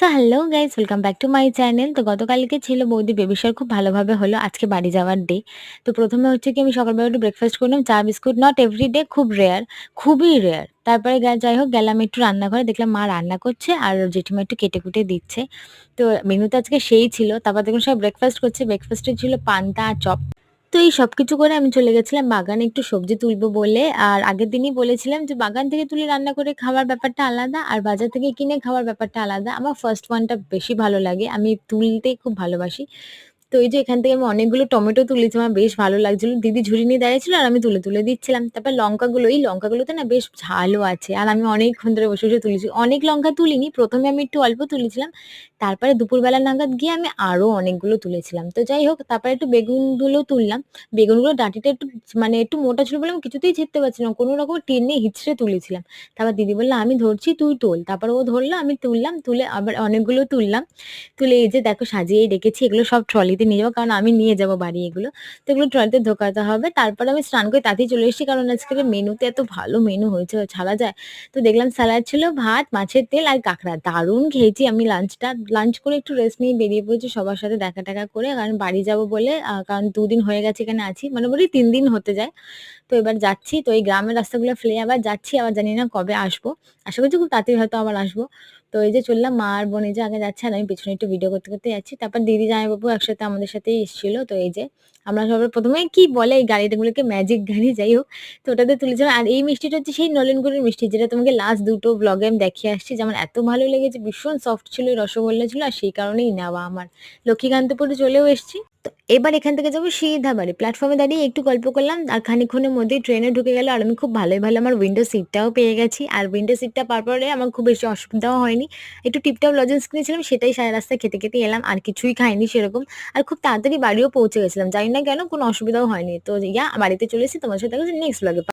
So hello guys welcome back to my channel তো গতকালকে ছিল বৌদি বেবি শাওয়ার খুব ভালোভাবে হলো। আজকে বাড়ি যাওয়ার ডে তো প্রথমে হচ্ছে কি আমি সকালবেলা একটু ব্রেকফাস্ট করলাম। চা, বিস্কুট নট এভরি ডে খুব রেয়ার খুবই রেয়ার তারপরে যাই হোক, গেলাম একটু রান্নাঘরে, দেখলাম মা রান্না করছে আর জেঠিমা একটু কেটে কুটে দিচ্ছে। তো মেনুতে আজকে সেই ছিল। তারপর দেখুন সব ব্রেকফাস্ট করছে। ব্রেকফাস্টে ছিল পান্তা আর চপ। তো এই সব কিছু করে আমি চলে গেছিলাম বাগানে একটু সবজি তুলবো বলে। আর আগের দিনই বলেছিলাম যে বাগান থেকে তুলে রান্না করে খাওয়ার ব্যাপারটা আলাদা আর বাজার থেকে কিনে খাওয়ার ব্যাপারটা আলাদা। আমার ফার্স্ট ওয়ানটা বেশি ভালো লাগে। আমি তুলতে খুব ভালোবাসি। তো এই যে এখান থেকে আমি অনেকগুলো টমেটো তুলেছি, আমার বেশ ভালো লাগছিল। দিদি ঝুড়ি নিয়ে দাঁড়িয়েছিল আর আমি তুলে তুলে দিচ্ছিলাম। তারপর লঙ্কাগুলো, এই লঙ্কাগুলোতে না বেশ ঝালও আছে আর আমি অনেকক্ষণ ধরে বসে বসে তুলেছি। অনেক লঙ্কা তুলিনি, প্রথমে আমি একটু অল্প তুলেছিলাম। তারপরে দুপুরবেলা নাগাদ গিয়ে আমি আরও অনেকগুলো তুলেছিলাম। তো যাই হোক, তারপরে একটু বেগুনগুলো তুললাম। বেগুনগুলো ডাঁটিটা একটু মানে একটু মোটা ছিল বলে আমি কিছুতেই ছিঁড়তে পারছি না। কোনো রকম টেনে হিচড়ে তুলেছিলাম। তারপর দিদি বলল, আমি ধরছি, তুই তোল। তারপর ও ধরলো, আমি তুললাম, তুলে আবার অনেকগুলো তুললাম। তুলে এই যে দেখো সাজিয়ে রেখেছি, এগুলো সব ট্রলিতে নিয়ে যাব, কারণ আমি নিয়ে যাব বাড়ি এগুলো। তো এগুলো ট্রলিতে ঢোকাতে হবে। তারপর আমি স্নান করে তাতেই চলে এসেছি, কারণ আজকের মেনুতে এত ভালো মেনু হয়েছে, ছাড়া যায়। তো দেখলাম স্যালাড ছিল ভাত, মাছের তেল আর কাঁকড়া। দারুণ খেয়েছি আমি লাঞ্চটা লাঞ্চ করে একটু রেস্ট নিয়ে বেরিয়ে পড়েছি সবার সাথে দেখা টাকা করে, কারণ বাড়ি যাব বলে কারণ দুদিন হয়ে গেছে এখানে আছি। মানে বলি তিন দিন হতে যায়। তো এবার যাচ্ছি, তো এই গ্রামের রাস্তাগুলো ফেলে আবার যাচ্ছি, আবার জানি না কবে আসব। আশা করছি খুব তাড়াতাড়ি হয়তো আবার আসব। তো এই যে চললাম, মা আর বোন যে আগে যাচ্ছে আর আমি পেছনে একটু ভিডিও করতে করতে যাচ্ছি। তারপর দিদি জামাইবাবু একসাথে আমাদের সাথেই এসেছিল। তো এই যে আমরা সবার প্রথমে কি বলে এই গাড়িটাগুলোকে ম্যাজিক গাড়ি, যাই হোক। তো ওটাতে তুলেছিলাম আর এই মিষ্টিটা হচ্ছে সেই নলেনগুড়ির মিষ্টি, যেটা তোমাকে লাস্ট দুটো ব্লগে আমি দেখিয়ে আসছি। যেমন এত ভালো লেগেছে, ভীষণ সফট ছিল, রসগোল্লা ছিল, আর সেই কারণেই নেওয়া আমার। লক্ষ্মীকান্তপুরে চলেও এসেছি। তো এবার এখান থেকে যাব সিধা বাড়ি। প্ল্যাটফর্মে দাঁড়িয়ে একটু গল্প করলাম, আর খানিক্ষণের মধ্যেই ট্রেনে ঢুকে গেল, আর আমি খুব ভালোই ভালো আমার উইন্ডো সিটটাও পেয়ে গেছি। আর উইন্ডো সিটটা পাওয়ার পরে আমার খুব বেশি অসুবিধাও হয়নি। একটু টিপটপ লজেন্স কিনেছিলাম, সেটাই সারা রাস্তা খেতে খেতে এলাম, আর কিছুই খাইনি সেরকম। আর খুব তাড়াতাড়ি বাড়িও পৌঁছে গেছিলাম, জানি না কেন কোনো অসুবিধাও হয়নি। তো ইয়া, বাড়িতে চলে তোমার সাথে নেক্সট ব্লগে